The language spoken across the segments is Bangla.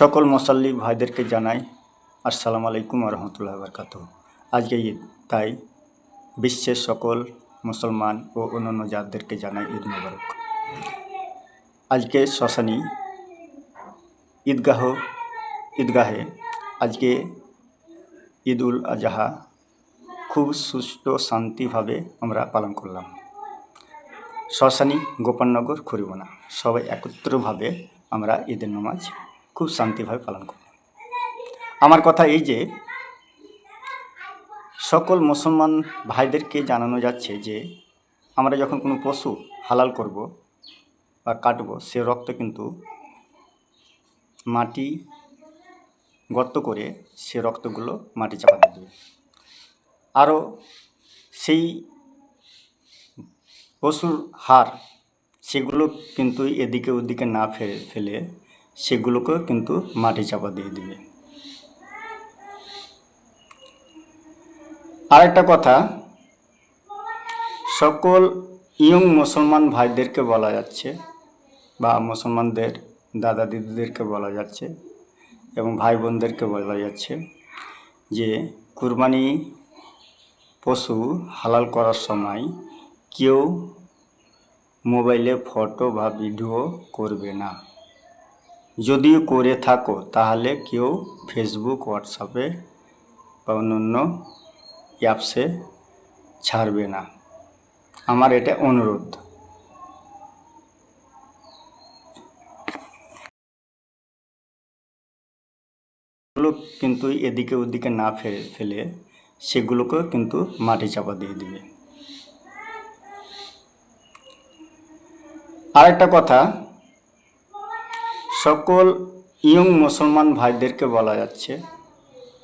সকল মুসল্লি ভাইদেরকে জানাই আসসালামু আলাইকুম রহমতুল্লাহ বরকাত আজকে ঈদ, তাই বিশ্বের সকল মুসলমান ও অন্যান্য জাতদেরকে জানাই ঈদ মোবারক। আজকে শ্মশানী ঈদগাহ, ঈদগাহে আজকে ঈদ উল আজহা খুব সুষ্ঠু শান্তিভাবে আমরা পালন করলাম। শ্মশানী গোপালনগর খুরিবনা সবাই একত্রভাবে আমরা ঈদের নামাজ খুব শান্তিভাবে পালন করব। আমার কথা এই যে, সকল মুসলমান ভাইদেরকে জানানো যাচ্ছে যে, আমরা যখন কোনো পশু হালাল করব বা কাটবো, সে রক্ত কিন্তু মাটি গর্ত করে সে রক্তগুলো মাটি চাপা দেবে। আরও সেই পশুর হার সেগুলো কিন্তু এদিকে ওদিকে না ফেলে সেগুলোকেও কিন্তু মাটি চাপা দিয়ে দিবে। আরেকটা কথা, সকল ইয়ং মুসলমান ভাইদেরকে বলা যাচ্ছে বা মুসলমানদের দাদা দিদিদেরকে বলা যাচ্ছে এবং ভাই বোনদেরকে বলা যাচ্ছে যে কুরবানি পশু হালাল করার সময় কেউ মোবাইলে ফটো বা ভিডিও করবে না। যদিও করে থাকো, তাহলে কেউ ফেসবুক হোয়াটসঅ্যাপে বা অন্যান্য অ্যাপসে ছাড়বে না। আমার এটা অনুরোধ। কিন্তু এদিকে ওদিকে না ফেলে সেগুলোকেও কিন্তু মাটি চাপা দিয়ে দিবে। আরেকটা কথা সকল ইয়ং মুসলমান ভাইদেরকে বলা যাচ্ছে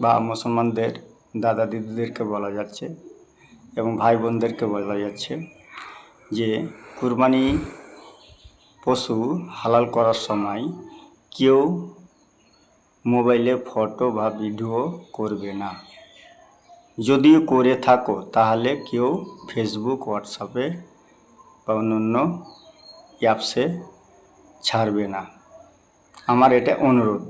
বা মুসলমানদের দাদা দিদিদেরকে বলা যাচ্ছে এবং ভাই বোনদেরকে বলা যাচ্ছে যে কুরবানি পশু হালাল করার সময় কেউ মোবাইলে ফটো বা ভিডিও করবে না। যদিও করে থাকো, তাহলে কেউ ফেসবুক, হোয়াটসঅ্যাপে বা অন্য অন্য অ্যাপসে ছাড়বে না। আমার এটা অনুরোধ।